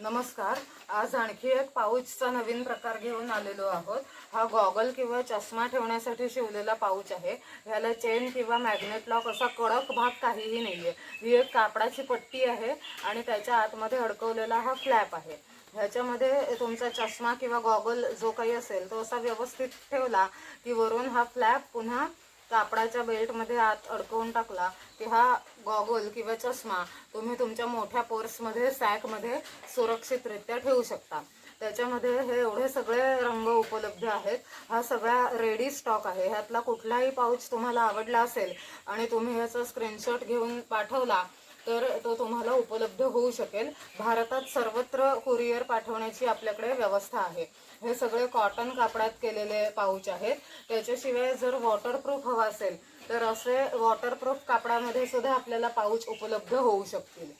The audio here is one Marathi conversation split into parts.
नमस्कार. आज आणखी एक पाऊचचा नवीन प्रकार घेऊन आलेलो आहोत. हा गॉगल किंवा चष्मा ठेवण्यासाठी शिवलेला पाऊच आहे. ह्याला चेन किंवा मॅग्नेट लॉक असा कडक भाग काहीही नाही आहे ही एक कापडाची पट्टी आहे आणि त्याच्या आतमध्ये अडकवलेला हा फ्लॅप आहे. ह्याच्यामध्ये तुमचा चष्मा किंवा गॉगल जो काही असेल तो असा व्यवस्थित ठेवला की वरून हा फ्लॅप पुन्हा कापडाच्या बेल्टमध्ये आत अडकवून टाकला की हा गॉगल किंवा चष्मा तुम्ही तुमच्या मोठ्या पर्समध्ये सॅकमध्ये सुरक्षितरित्या ठेवू शकता. त्याच्यामध्ये हे एवढे सगळे रंग उपलब्ध आहेत. हा सगळा रेडी स्टॉक आहे. ह्यातला कुठलाही पाऊच तुम्हाला आवडला असेल आणि तुम्ही ह्याचा स्क्रीनशॉट घेऊन पाठवला तर तो तुम्हाला उपलब्ध होऊ शकेल. भारतात सर्वत्र कुरिअर पाठवण्याची आपल्याकडे व्यवस्था आहे. हे सगळे कॉटन कापडात केलेले पाऊच आहेत. त्याच्याशिवाय जर वॉटरप्रूफ हवा असेल तर असे वॉटरप्रूफ कापडामध्ये सुद्धा आपल्याला पाऊच उपलब्ध होऊ शकतील.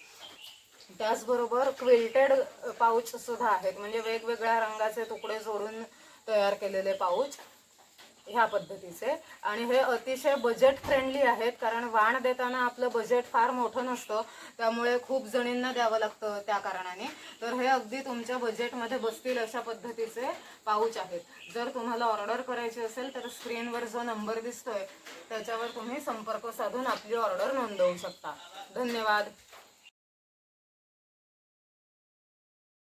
त्याचबरोबर क्विल्टेड पाऊच सुद्धा आहेत. म्हणजे वेगवेगळ्या रंगाचे तुकडे जोडून तयार केलेले पाऊच ह्या पद्धतीचे. आणि हे अतिशय बजेट फ्रेंडली आहेत कारण वाण देताना आपलं बजेट फार मोठं नसतं. त्यामुळे खूप जणींना द्यावं लागतं त्या कारणाने. तर हे अगदी तुमच्या बजेटमध्ये बसतील अशा पद्धतीचे पाऊच आहेत. जर तुम्हाला ऑर्डर करायची असेल तर स्क्रीनवर जो नंबर दिसतोय त्याच्यावर तुम्ही संपर्क साधून आपली ऑर्डर नोंदवू शकता. धन्यवाद.